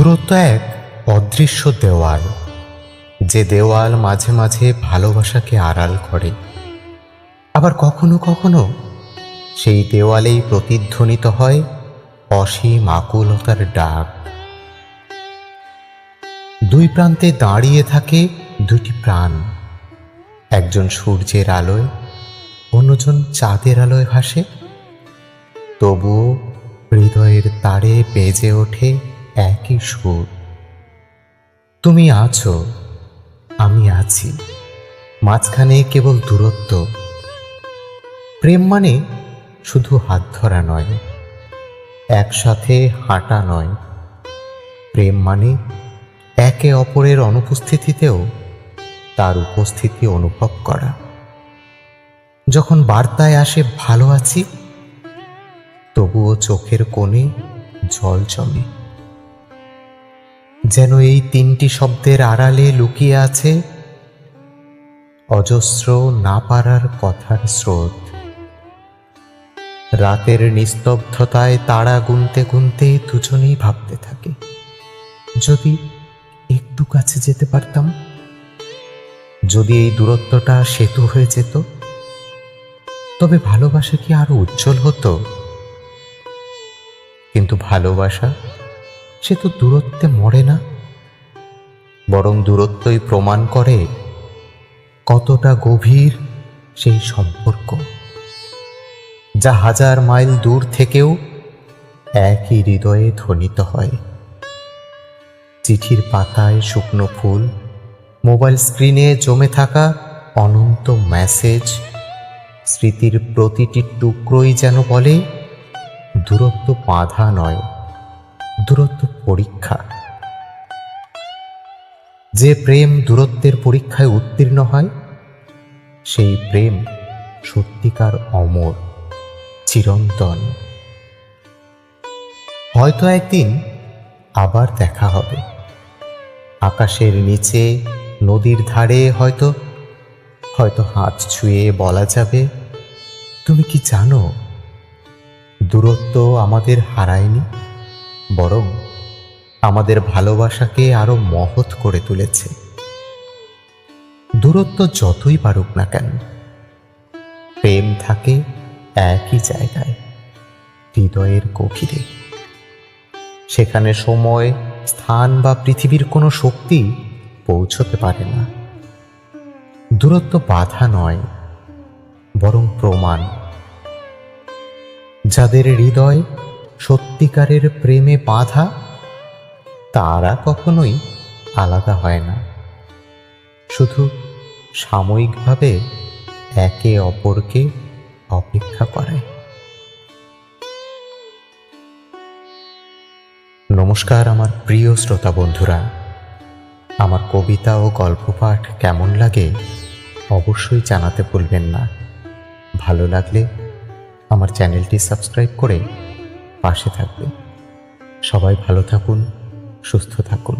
দূরত্ব এক অদৃশ্য দেওয়াল। যে দেওয়াল মাঝে মাঝে ভালোবাসাকে আড়াল করে। আবার কখনো কখনো সেই দেওয়ালেই প্রতিধ্বনিত হয় অসীম আকুলতার ডাক। দুই প্রান্তে দাঁড়িয়ে থাকে দুটি প্রাণ। একজন সূর্যের আলোয়, অন্যজন চাঁদের আলোয় ভাসে। তবুও হৃদয়ের তারে বেজে ওঠে একই সুর। তুমি আছো, আমি আছি। মাঝখানে কেবল দূরত্ব। প্রেম মানে শুধু হাত ধরা নয়, একসাথে হাঁটা নয়। প্রেম মানে একে অপরের অনুপস্থিতিতেও তার উপস্থিতি অনুভব করা। যখন বার্তায় আসে, ভালো আছি, তবুও চোখের কোণে জল জমে। যেন এই তিনটি শব্দের আড়ালে লুকিয়ে আছে অজস্র না পারার কথার স্রোত। রাতের নিস্তব্ধতায় তারা গুনতে গুনতে দুজনেই ভাবতে থাকে, যদি একটু কাছে যেতে পারতাম, যদি এই দূরত্বটা সেতু হয়ে যেত, তবে ভালোবাসা কি আরও উজ্জ্বল হতো? কিন্তু ভালোবাসা সে তো দূরত্বে মরে না? বরং দূরত্বই প্রমাণ করে কতটা গভীর সেই সম্পর্ক, যা হাজার মাইল দূর থেকেও একই হৃদয়ে ধ্বনিত হয়। চিঠির পাতায় শুকনো ফুল, মোবাইল স্ক্রিনে জমে থাকা অনন্ত মেসেজ, স্মৃতির প্রতিটি টুকরোই যেন বলে, দূরত্ব বাধা নয়। দূরত্ব পরীক্ষা। যে প্রেম দূরত্বের পরীক্ষায় উত্তীর্ণ হয়, সেই প্রেম সত্যিকার অমর, চিরন্তন। হয়তো একদিন আবার দেখা হবে। আকাশের নিচে, নদীর ধারে হয়তো হয়তো হাত ছুঁয়ে বলা যাবে, তুমি কি জানো, দূরত্ব আমাদের হারায়নি? বরং আমাদের ভালোবাসাকে আরও মহৎ করে তুলেছে। দূরত্ব যতই পারুক না কেন, প্রেম থাকে একই জায়গায়, হৃদয়ের গভীরে। সেখানে সময়, স্থান বা পৃথিবীর কোনো শক্তি পৌঁছতে পারে না। দূরত্ব বাধা নয়, বরং প্রমাণ। যাদের হৃদয় সত্যিকারের প্রেমে বাঁধা? তারা কখনোই আলাদা হয় না। শুধু সাময়িকভাবে একে অপরকে অপেক্ষা করায় নমস্কার আমার প্রিয় শ্রোতা বন্ধুরা। আমার কবিতা ও গল্প পাঠ কেমন লাগে অবশ্যই জানাতে ভুলবেন না। ভালো লাগলে আমার চ্যানেলটি সাবস্ক্রাইব করে পাশে থাকবেন সবাই ভালো থাকুন সুস্থ থাকুন।